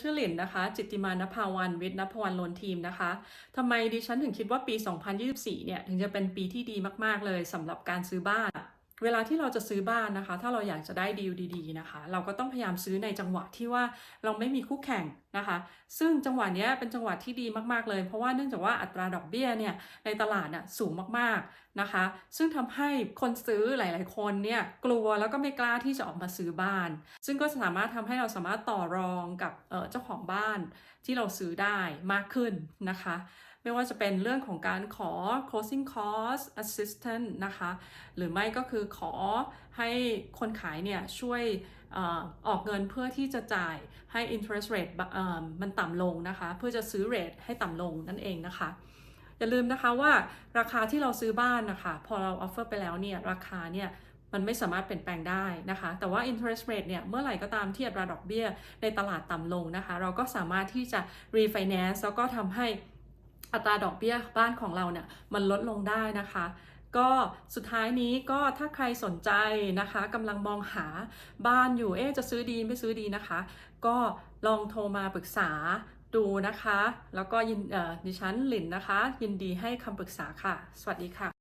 ชื่อหลินนะคะ จิตติมานภาวันวิทย์นภวันโลนทีมนะคะทำไมดิฉันถึงคิดว่าปี 2024 เนี่ย ถึงจะเป็นปีที่ดีมาก ๆ เลยสำหรับการซื้อบ้าน เวลาที่เราจะซื้อบ้านนะคะ ถ้าเราอยากจะได้ดีลดี ๆ นะคะ เราก็ต้องพยายามซื้อในจังหวะที่ว่าเราไม่มีคู่แข่งนะคะ ซึ่งจังหวะเนี้ยเป็นจังหวะที่ดีมากๆเลย เพราะว่าเนื่องจากว่าอัตราดอกเบี้ยเนี่ยในตลาดน่ะสูงมากๆ นะคะ ซึ่งทำให้คนซื้อหลาย ๆ คนเนี่ยกลัวแล้วก็ไม่กล้าที่จะออกมาซื้อบ้าน ซึ่งก็สามารถทำให้เราสามารถต่อรองกับเเจ้าของบ้านที่เราซื้อได้มากขึ้นนะคะ ไม่ว่าจะเป็นเรื่องของการขอ closing cost assistant นะคะ หรือไม่ก็คือขอให้คนขายเนี่ยช่วยออกเงินเพื่อที่จะจ่ายให้ interest rate มันต่ำลงนะคะ เพื่อจะซื้อ rate ให้ต่ำลงนั่นเองนะคะ อย่าลืมนะคะว่าราคาที่เราซื้อบ้านนะคะพอเรา offer ไปแล้วเนี่ยราคาเนี่ยมันไม่สามารถเปลี่ยนแปลงได้นะคะ แต่ว่า interest rate เนี่ย เมื่อไหร่ก็ตามที่อัตราดอกเบี้ยในตลาดต่ำลงนะคะ เราก็สามารถที่จะ refinance แล้วก็ทำให้อัตราดอกเบี้ยบ้านของเราเนี่ย มันลดลงได้นะคะ ก็สุดท้ายนี้ก็ถ้าใครสนใจนะคะกำลังมองหาบ้านอยู่ เอ๊ะจะซื้อดีไม่ซื้อดีนะคะ ก็ลองโทรมาปรึกษา ดูนะคะ แล้วก็ยินดิฉันหลินนะคะ ยินดีให้คำปรึกษาค่ะ สวัสดีค่ะ